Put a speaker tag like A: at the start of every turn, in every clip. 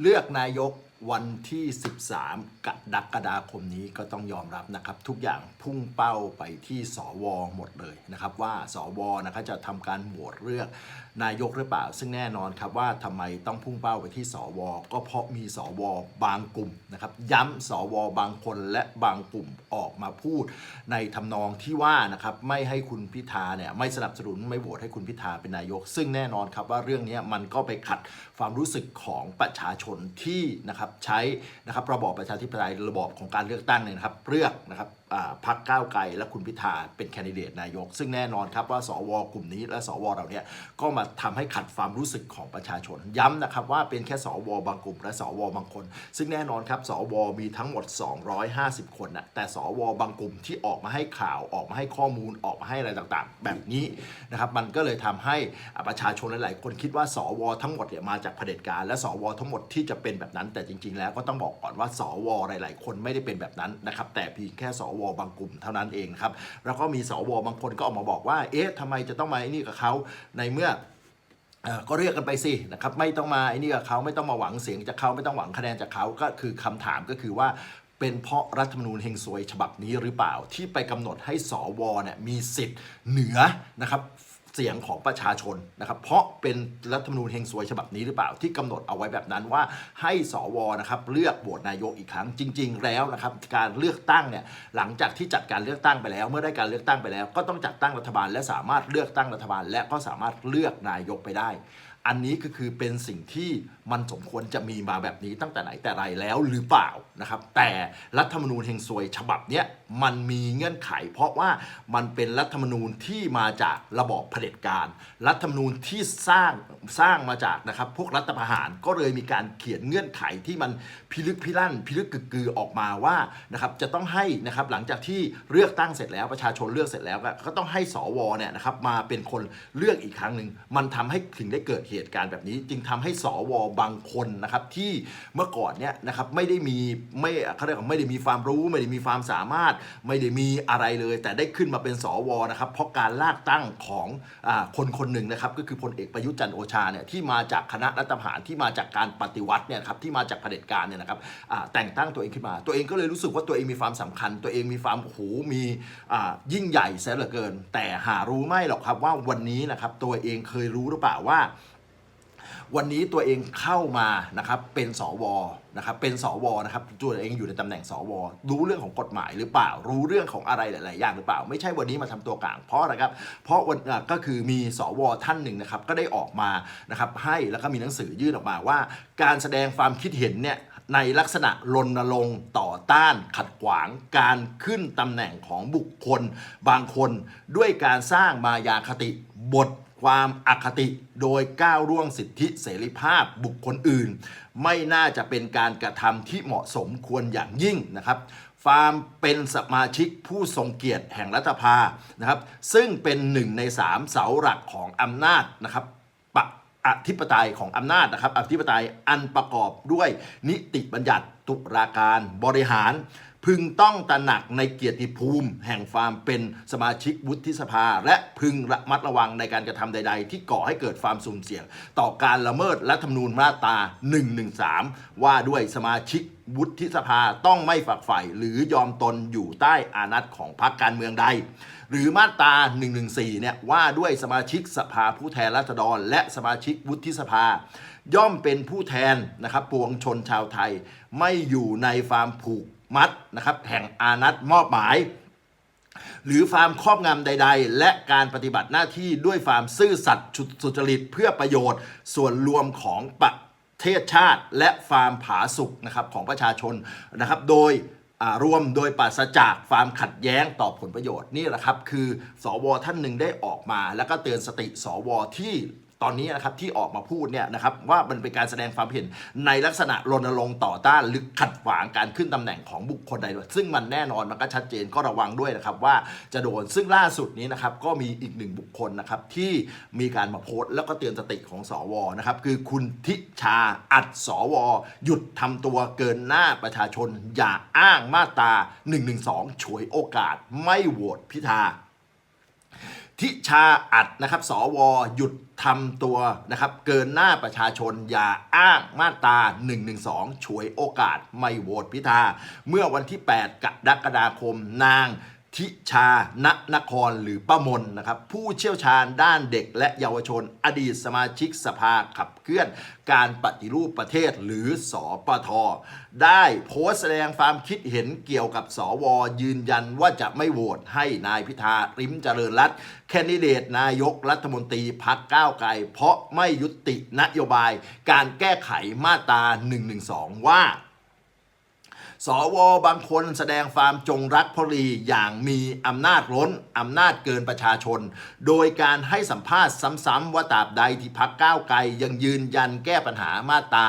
A: เลือกนายก วันที่ 13กรกฎาคมนี้ก็ต้องยอมรับนะครับ ทุกอย่างพุ่งเป้าไปที่สวหมดเลยนะครับ ว่าสวนะครับจะทำการโหวตเลือกนายกหรือเปล่า ซึ่งแน่นอนครับว่าทำไมต้องพุ่งเป้าไปที่สว ก็เพราะมีสวบางกลุ่มนะครับ ย้ำสวบางคนและบางกลุ่มออกมาพูด ในทำนองที่ว่านะครับไม่ให้คุณพิธาเนี่ยไม่สนับสนุนไม่โหวตให้คุณพิธาเป็นนายก ซึ่งแน่นอนครับว่าเรื่องนี้มันก็ไปขัดความรู้สึกของประชาชนที่นะครับใช้นะครับระบอบประชาธิปไตยระบอบของการเลือกตั้งเนี่ยนะครับเลือกนะครับพรรคก้าวไกลและคุณพิธาเป็นแคนดิเดตนายก ซึ่งแน่นอนครับว่าสวกลุ่มนี้และสวเราเนี่ยก็มาทำให้ขัดความรู้สึกของประชาชน ย้ำนะครับว่าเป็นแค่สวบางกลุ่ม และสวบางคน ซึ่งแน่นอนครับสวมีทั้งหมด 250 คนนะแต่สวบางกลุ่มที่ออกมาให้ข่าวออกมาให้ข้อมูลออกมาให้อะไรต่างๆ แบบนี้นะครับมันก็เลยทำให้ประชาชนหลาย ๆ คนคิดว่าสวทั้งหมดเนี่ยมาจากเผด็จการ และสวทั้งหมดที่จะเป็นแบบนั้น แต่จริง ๆ แล้วก็ต้องบอกก่อนว่าสวหลาย ๆ คนไม่ได้เป็นแบบนั้นนะครับแต่เพียงแค่สววบางกลุ่มเท่านั้นเองครับแล้วก็มีสวบางคนก็ออกมาบอกว่า เอ๊ะทำไมจะต้องมาไอ้นี่กับเขาในเมื่อก็เรียกกันไปสินะครับไม่ต้องมาไอ้นี่กับเขาไม่ต้องมาหวังเสียงจากเขาไม่ต้องหวังคะแนนจากเขาก็คือคำถามก็คือว่าเป็นเพราะรัฐธรรมนูญเฮงซวยฉบับนี้หรือเปล่าที่ไปกำหนดให้สวเนี่ยมีสิทธิ์เหนือนะครับ เสียงของประชาชนนะครับ เพราะเป็นรัฐธรรมนูญเฮงซวยฉบับนี้หรือเปล่าที่กำหนดเอาไว้แบบนั้นว่าให้สวนะครับเลือกโหวตนายกอีกครั้งจริง ๆ แล้วนะครับการเลือกตั้งเนี่ยหลังจากที่จัดการเลือกตั้งไปแล้ว เมื่อได้การเลือกตั้งไปแล้ว ก็ต้องจัดตั้งรัฐบาลและสามารถเลือกตั้งรัฐบาล และก็สามารถเลือกนายกไปได้ อันนี้ก็คือเป็นสิ่งที่มันสมควรจะมีมาแบบนี้ตั้งแต่ไหนแต่ไรแล้วหรือเปล่านะครับ แต่รัฐธรรมนูญเฮงซวยฉบับเนี้ยมันมีเงื่อนไข เพราะว่ามันเป็นรัฐธรรมนูญที่มาจากระบอบเผด็จการ รัฐธรรมนูญที่สร้างสร้างมาจากนะครับพวกรัฐประหารก็เลยมีการเขียนเงื่อนไขที่มันพิลึกพิลั่น พิลึกกึกกือออกมาว่านะครับจะต้องให้นะครับหลังจากที่เลือกตั้งเสร็จแล้วประชาชนเลือกเสร็จแล้วก็ต้องให้สวเนี่ยนะครับมาเป็นคนเลือกอีกครั้งหนึ่งมันทำให้ถึงได้เกิดเหเหตุการณ์แบบนี้ จึงทำให้สวบางคนนะครับที่เมื่อก่อนเนี่ยนะครับไม่ได้มีไม่เขาเรียกว่าไม่ได้มีความรู้ ไม่ได้มีความสามารถ ไม่ได้มีอะไรเลย แต่ได้ขึ้นมาเป็นสวนะครับเพราะการลากตั้งของอคนคนหนึ่งนะครับก็คือพลเอกประยุทธ์จันทร์โอชาเนี่ยที่มาจากคณะรัฐประหารที่มาจากการปฏิวัติเนี่ยครับที่มาจากเผด็จการเนี่ยนะครับแต่งตั้งตัวเองขึ้นมา ตัวเองก็เลยรู้สึกว่าตัวเองมีความสำคัญ ตัวเองมีความโหมียิ่งใหญ่เสียเหลือเกิน แต่หารู้ไม่หรอกครับว่าวันนี้นะครับตัวเองเคยรู้หรือเปล่าว่า วันนี้ตัวเองเข้ามานะครับเป็นสวนะครับเป็นสวนะครับตัวเองอยู่ในตำแหน่งสว รู้เรื่องของกฎหมายหรือเปล่า รู้เรื่องของอะไรหลาย ๆ อย่างหรือเปล่า ไม่ใช่วันนี้มาทำตัวกลางเพราะอะไรครับ เพราะวันก็คือมีสวท่านหนึ่งนะครับก็ได้ออกมานะครับให้แล้วก็มีหนังสือยื่นออกมาว่า การแสดงความคิดเห็นเนี่ยในลักษณะรณรงค์ต่อต้านขัดขวางการขึ้นตำแหน่งของบุคคล บางคนด้วยการสร้างมายาคติบท ความอคติโดยก้าวร่วงสิทธิเสรีภาพบุคคลอื่น ไม่น่าจะเป็นการกระทำที่เหมาะสมควรอย่างยิ่งนะครับฟาร์มเป็นสมาชิกผู้ทรงเกียรติแห่งรัฐภานะครับ ซึ่งเป็นหนึ่งในสามเสาหลักของอำนาจนะครับ อธิปไตยของอำนาจนะครับอธิปไตยอันประกอบด้วยนิติบัญญัติตุลาการบริหาร พึงต้องตระหนักในเกียรติภูมิ แห่งความเป็นสมาชิกวุฒิสภา และพึงระมัดระวังในการกระทำใด ๆ ที่ก่อให้เกิดความสูญเสียต่อการละเมิดรัฐธรรมนูญมาตรา 113 ว่าด้วยสมาชิกวุฒิสภาต้องไม่ฝักใฝ่หรือยอมตนอยู่ใต้อานัตของพรรคการเมืองใด หรือมาตรา 114 เนี่ยว่าด้วยสมาชิกสภาผู้แทนราษฎร และสมาชิกวุฒิสภา ย่อมเป็นผู้แทนนะครับปวงชนชาวไทย ไม่อยู่ในความผูกมัดนะครับแห่งอานัตมอบหมาย หรือความครอบงำใด ๆ และการปฏิบัติหน้าที่ด้วยความซื่อสัตย์สุจริตเพื่อประโยชน์ ส่วนรวมของประเทศชาติ และความผาสุกนะครับของประชาชนนะครับ โดย รวมโดยปราศจากความขัดแย้งต่อผลประโยชน์นี่แหละครับ คือสวท่านหนึ่งได้ออกมา แล้วก็เตือนสติสวที่ ตอนนี้นะครับที่ออกมาพูดเนี่ยนะครับว่ามันเป็นการแสดงความเห็นในลักษณะรณรงค์ต่อต้านหรือขัดขวางการขึ้นตำแหน่งของบุคคลใดด้วยซึ่งมันแน่นอนมันก็ชัดเจนก็ระวังด้วยนะครับว่าจะโดนซึ่งล่าสุดนี้นะครับก็มีอีกหนึ่งบุคคลนะครับที่มีการมาโพสต์แล้วก็เตือนสติของสวนะครับคือคุณทิชาอัดสว หยุดทำตัวเกินหน้าประชาชน อย่าอ้างมาตรา112 ฉวยโอกาสไม่โหวตพิธา ทิชาอัดนะครับ สวหยุดทำตัวนะครับ เกินหน้าประชาชนอย่าอ้างมาตรา112ฉวยโอกาสไม่โหวตพิธา เมื่อวันที่ 8 กรกฎาคมนาง ทิชานนครหรือป้ามนนะครับผู้เชี่ยวชาญด้านเด็กและเยาวชน อดีตสมาชิกสภาขับเคลื่อนการปฏิรูปประเทศหรือสอปท ได้โพสต์แสดงความคิดเห็นเกี่ยวกับสวยืนยันว่าจะไม่โหวตให้นายพิธาริมเจริญรัตน์แคนดิเดตนายกรัฐมนตรีพักก้าวไกล เพราะไม่ยุตินโยบายการแก้ไขมาตรา112 ว่า สวบางคนแสดงความจงรักภักดีอย่างมีอำนาจล้นอำนาจเกินประชาชน โดยการให้สัมภาษณ์ซ้ำๆว่าตราบใดที่พักก้าวไกลยังยืนยันแก้ปัญหามาตรา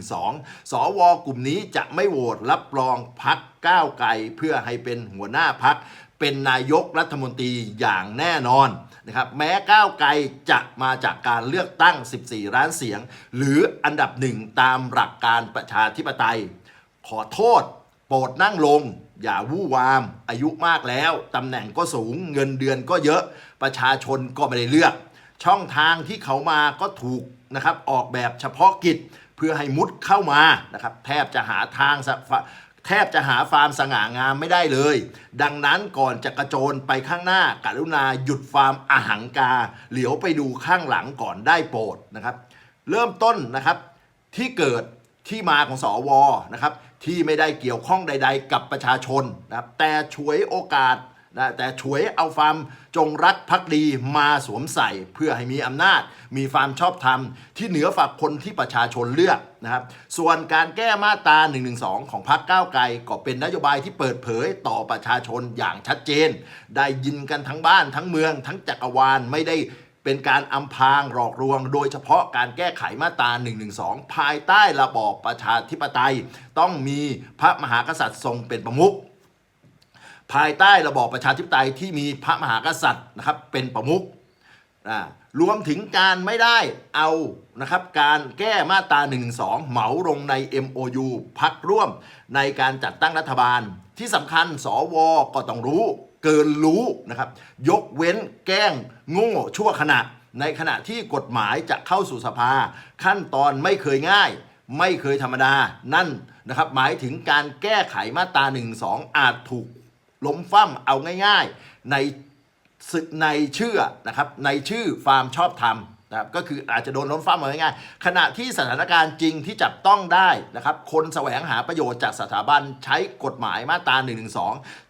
A: 112 สวกลุ่มนี้จะไม่โหวตรับรองพักก้าวไกลเพื่อให้เป็นหัวหน้าพักเป็นนายกรัฐมนตรีอย่างแน่นอนนะครับแม้ก้าวไกลจะมาจากการเลือกตั้ง 14 ล้านเสียง หรืออันดับหนึ่งตามหลักการประชาธิปไตย ขอโทษ โปรดนั่งลง อย่าวู่วาม อายุมากแล้ว ตำแหน่งก็สูง เงินเดือนก็เยอะ ประชาชนก็ไม่ได้เลือก ช่องทางที่เขามาก็ถูกนะครับ ออกแบบเฉพาะกิจเพื่อให้มุดเข้ามานะครับ แทบจะหาทางแทบจะหาฟาร์มสง่างามไม่ได้เลย ดังนั้นก่อนจะกระโจนไปข้างหน้ากรุณาหยุดฟาร์มอาหังกา เหลียวไปดูข้างหลังก่อนได้โปรดนะครับ เริ่มต้นนะครับที่เกิด ที่มาของสอวนะครับที่ไม่ได้เกี่ยวข้องใด ๆ กับประชาชนนะครับแต่ฉวยโอกาสนะแต่ฉวยเอาความจงรักภักดีมาสวมใส่เพื่อให้มีอำนาจ มีความชอบธรรม ที่เหนือฝักคนที่ประชาชนเลือกนะครับ ส่วนการแก้มาตรา1นึของพรรคก้าวไกลก็เป็นนโยบายที่เปิดเผยต่อประชาชนอย่างชัดเจน ได้ยินกันทั้งบ้านทั้งเมือง ทั้งจักรวาลไม่ได้ เป็นการอำพรางหลอกลวง โดยเฉพาะการแก้ไขมาตรา 112 ภายใต้ระบอบประชาธิปไตย ต้องมีพระมหากษัตริย์ทรงเป็นประมุขภายใต้ระบอบประชาธิปไตยที่มีพระมหากษัตริย์นะครับเป็นประมุขรวมถึงการไม่ได้เอานะครับการแก้มาตรา1นึเหมาลงใน MOU พักร่วมในการจัดตั้งรัฐบาลที่สำคัญสวก็ต้องรู้ เกินรู้นะครับ ยกเว้นแกล้งโง่ชั่วขณะ ในขณะที่กฎหมายจะเข้าสู่สภา ขั้นตอนไม่เคยง่าย ไม่เคยธรรมดา นั่นนะครับ หมายถึงการแก้ไขมาตรา1นึอาจถูกล้มฟั่มเอาง่าย ๆ ในศึกในชื่อนะครับในชื่อฟาร์มชอบทำ นะครับก็คืออาจจะโดนล้มฟั่มเอาง่ายๆขณะที่สถานการณ์จริงที่จับต้องได้นะครับคนแสวงหาประโยชน์จากสถาบันใช้กฎหมายมาตรา1นึ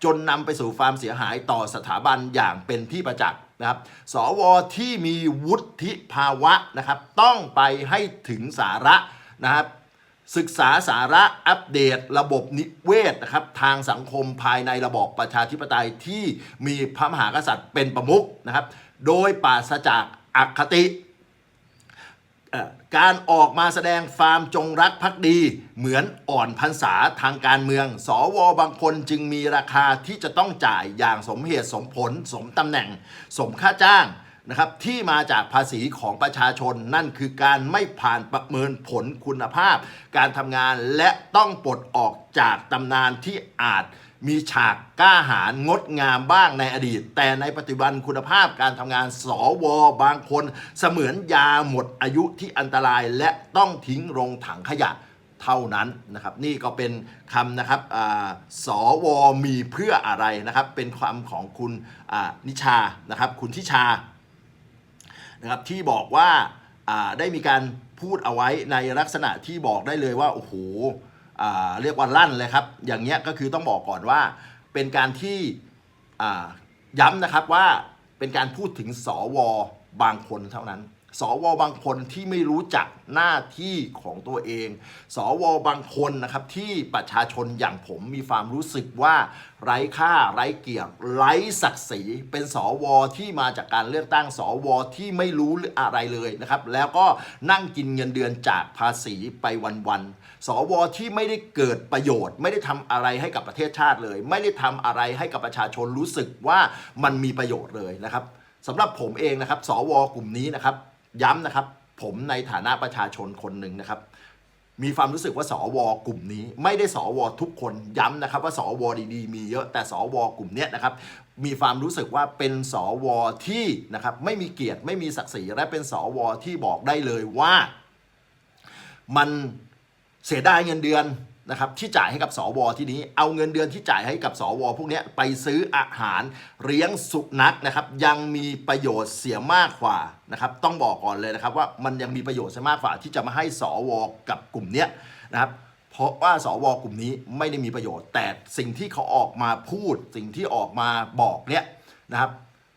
A: จนนำไปสู่ความเสียหายต่อสถาบันอย่างเป็นที่ประจักษ์นะครับสวที่มีวุฒิภาวะนะครับต้องไปให้ถึงสาระนะครับศึกษาสาระอัปเดตระบบนิเวศนะครับทางสังคมภายในระบอบประชาธิปไตยที่มีพระมหากษัตริย์เป็นประมุขนะครับโดยปราศจากอคติ การออกมาแสดงความจงรักภักดี เหมือนอ่อนพรรษาทางการเมือง สวบางคนจึงมีราคาที่จะต้องจ่ายอย่างสมเหตุสมผล สมตำแหน่ง สมค่าจ้างนะครับที่มาจากภาษีของประชาชนนั่นคือการไม่ผ่านประเมินผลคุณภาพ การทำงานและต้องปลดออกจากตำนานที่อาจ มีฉากกล้าหาญงดงามบ้างในอดีต แต่ในปัจจุบันคุณภาพการทำงานสวบางคน เสมือนยาหมดอายุที่อันตรายและต้องทิ้งลงถังขยะเท่านั้นนะครับนี่ก็เป็นคำนะครับอาสวมีเพื่ออะไรนะครับ เป็นคำของคุณนิชานะครับคุณทิชานะครับที่บอกว่าได้มีการพูดเอาไว้ในลักษณะที่บอกได้เลยว่าโอ้โห เรียกว่าลั่นเลยครับ อย่างเงี้ยก็คือต้องบอกก่อนว่า เป็นการที่ย้ำนะครับว่าเป็นการพูดถึงสวบางคนเท่านั้น สวบางคนที่ไม่รู้จักหน้าที่ของตัวเอง สวบางคนนะครับที่ประชาชนอย่างผมมีความรู้สึกว่าไร้ค่าไร้เกียรติไร้ศักดิ์ศรี เป็นสวที่มาจากการเลือกตั้งสวที่ไม่รู้อะไรเลยนะครับ แล้วก็นั่งกินเงินเดือนจากภาษีไปวันๆ สวที่ไม่ได้เกิดประโยชน์ ไม่ได้ทำอะไรให้กับประเทศชาติเลย ไม่ได้ทำอะไรให้กับประชาชนรู้สึกว่ามันมีประโยชน์เลยนะครับสำหรับผมเองนะครับ สวกลุ่มนี้นะครับ ย้ำนะครับ ผมในฐานะประชาชนคนหนึ่งนะครับมีความรู้สึกว่าสวกลุ่มนี้ ไม่ได้สวทุกคนย้ำนะครับ ว่าสวดีๆมีเยอะแต่สวกลุ่มนี้นะครับ มีความรู้สึกว่าเป็นสวที่นะครับไม่มีเกียรติไม่มีศักดิ์ศรีและเป็นสวที่บอกได้เลยว่า มัน เสียดายเงินเดือนนะครับที่จ่ายให้กับสวที่นี้เอาเงินเดือนที่จ่ายให้กับสวพวกนี้ไปซื้ออาหารเลี้ยงสุนัขนะครับยังมีประโยชน์เสียมากกว่านะครับต้องบอกก่อนเลยนะครับว่ามันยังมีประโยชน์เสียมากกว่าที่จะมาให้สวกับกลุ่มเนี้ยนะครับเพราะว่าสวกลุ่มนี้ไม่ได้มีประโยชน์ แต่สิ่งที่เขาออกมาพูดสิ่งที่ออกมาบอกเนี่ยนะครับ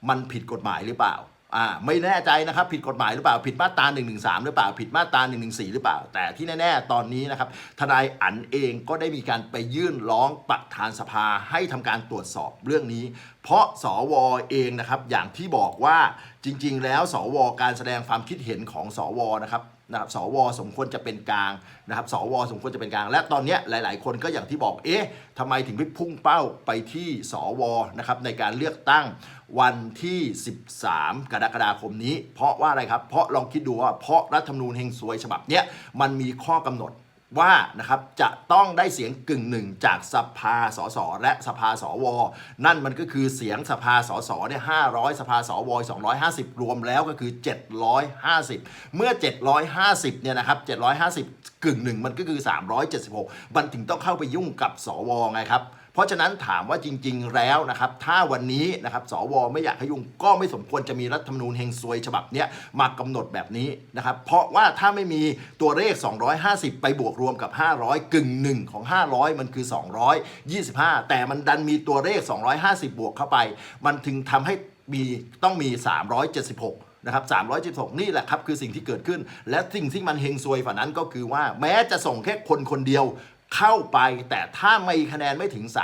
A: มันผิดกฎหมายหรือเปล่า อ่าไม่แน่ใจนะครับ ผิดกฎหมายหรือเปล่าผิดมาตรา1นึหรือเปล่าผิดมาตรา1นึหรือเปล่า แต่ที่แน่ ๆ ตอนนี้นะครับทนายอันเองก็ได้มีการไปยื่นร้องประธานสภาให้ทำการตรวจสอบเรื่องนี้ เพราะสวเองนะครับอย่างที่บอกว่าจริง ๆ แล้วสวการแสดงความคิดเห็นของสวนะครับ นะครับสวสมควรจะเป็นกลางนะครับสวสมควรจะเป็นกลาง และตอนนี้หลาย ๆ คนก็อย่างที่บอกเอ๊ะทำไมถึงไปพุ่งเป้าไปที่สวนะครับในการเลือกตั้งวันที่ 13 กรกฎาคมนี้ เพราะว่าอะไรครับ เพราะลองคิดดูว่าเพราะรัฐธรรมนูญแห่งซวยฉบับเนี้ยมันมีข้อกำหนด ว่านะครับจะต้องได้เสียงกึ่งหนึ่งจากสภาสสและสภาสว นั่นมันก็คือเสียงสภาสสเนี่ย500สภาสว250รวมแล้วก็คือ750เมื่อ750เนี่ยนะครับ750กึ่งหนึ่งมันก็คือ376มันถึงต้องเข้าไปยุ่งกับสวไงครับ เพราะฉะนั้นถามว่าจริง ๆ แล้วนะครับ ถ้าวันนี้นะครับสวไม่อยากให้ยุ่งก็ไม่สมควรจะมีรัฐธรรมนูญเฮงซวยฉบับเนี้ยมากำหนดแบบนี้นะครับ เพราะว่าถ้าไม่มีตัวเลข 250 ไปบวกรวมกับ 500 กึ่งหนึ่งของ 500 มันคือ 225 แต่มันดันมีตัวเลข 250 บวกเข้าไป มันถึงทำให้มีต้องมี 376นะครับ376 นี่แหละครับคือสิ่งที่เกิดขึ้น และสิ่งที่มันเฮงซวยฝ่านั้นก็คือว่าแม้จะส่งแค่คนคนเดียว เข้าไปแต่ถ้าไม่คะแนนไม่ถึง 376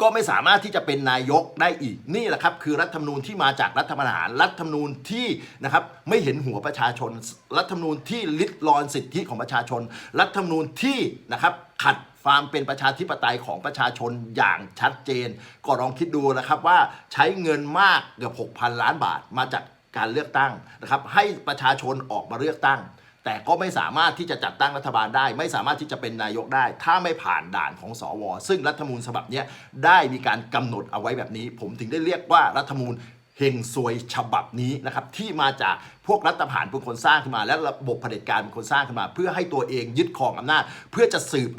A: ก็ไม่สามารถที่จะเป็นนายกได้อีกนี่แหละครับคือรัฐธรรมนูญที่มาจากรัฐประหารรัฐธรรมนูญที่นะครับไม่เห็นหัวประชาชน รัฐธรรมนูญที่ลิดรอนสิทธิของประชาชน รัฐธรรมนูญที่นะครับขัดความเป็นประชาธิปไตยของประชาชนอย่างชัดเจน ก็ลองคิดดูนะครับว่าใช้เงินมากเกือบ6,000 ล้านบาทมาจากการเลือกตั้งนะครับให้ประชาชนออกมาเลือกตั้ง แต่ก็ไม่สามารถที่จะจัดตั้งรัฐบาลได้ ไม่สามารถที่จะเป็นนายกได้ ถ้าไม่ผ่านด่านของสวซึ่งรัฐธรรมนูญฉบับนี้ได้มีการกำหนดเอาไว้แบบนี้ ผมถึงได้เรียกว่ารัฐธรรมนูญเฮงซวยฉบับนี้นะครับที่มาจากพวกรัฐประหารเป็นคนสร้างขึ้นมา และระบบเผด็จการเป็นคนสร้างขึ้นมา เพื่อให้ตัวเองยึดครองอำนาจ เพื่อจะสืบ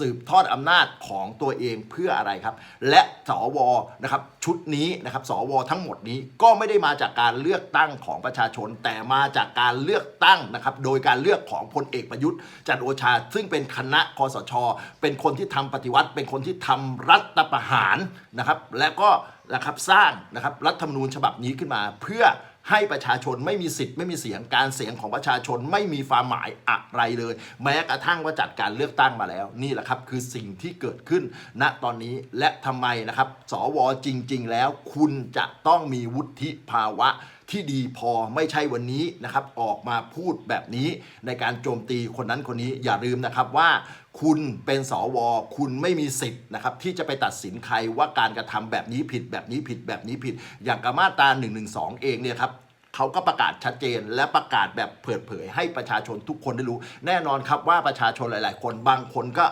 A: สืบทอดอำนาจของตัวเองเพื่ออะไรครับ และสวนะครับชุดนี้นะครับสวทั้งหมดนี้ก็ไม่ได้มาจากการเลือกตั้งของประชาชน แต่มาจากการเลือกตั้งนะครับโดยการเลือกของพลเอกประยุทธ์จันโอชา ซึ่งเป็นคณะคอสช เป็นคนที่ทำปฏิวัติ เป็นคนที่ทำรัฐประหารนะครับและก็นะครับสร้างนะครับรัฐธรรมนูญฉบับนี้ขึ้นมาเพื่อ ให้ประชาชนไม่มีสิทธิ์ไม่มีเสียงการเสียงของประชาชนไม่มีความหมายอะไรเลย แม้กระทั่งว่าจัดการเลือกตั้งมาแล้ว นี่แหละครับคือสิ่งที่เกิดขึ้นณตอนนี้และทำไมนะครับ สวจริง ๆ แล้วคุณจะต้องมีวุฒิภาวะ ที่ดีพอไม่ใช่วันนี้นะครับออกมาพูดแบบนี้ในการโจมตีคนนั้นคนนี้อย่าลืมนะครับว่าคุณเป็นสว คุณไม่มีสิทธิ์นะครับที่จะไปตัดสินใครว่าการกระทำแบบนี้ผิดแบบนี้ผิดแบบนี้ผิด อย่างกรมาตรา1นึเองเนี่ยครับ เขาก็ประกาศชัดเจน และประกาศแบบเปิดเผย ให้ประชาชนทุกคนได้รู้ แน่นอนครับว่าประชาชนหลาย ๆ คนบางคนก็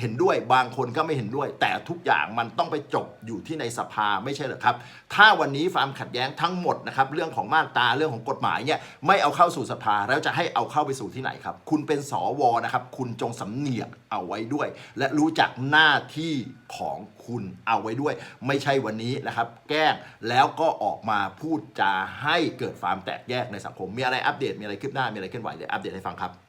A: เห็นด้วย บางคนก็ไม่เห็นด้วย แต่ทุกอย่างมันต้องไปจบอยู่ที่ในสภาไม่ใช่หรอครับ ถ้าวันนี้ความขัดแย้งทั้งหมดนะครับเรื่องของมาตราเรื่องของกฎหมายเนี่ยไม่เอาเข้าสู่สภาแล้วจะให้เอาเข้าไปสู่ที่ไหนครับ คุณเป็นสวนะครับ คุณจงสำเนียกเอาไว้ด้วย และรู้จักหน้าที่ของคุณเอาไว้ด้วย ไม่ใช่วันนี้นะครับ แกล้งแล้วก็ออกมาพูดจาให้เกิดดความแตกแยกในสังคม มีอะไรอัปเดต มีอะไรคืบหน้า มีอะไรเคลื่อนไหวเดี๋ยวอัปเดตให้ฟังครับ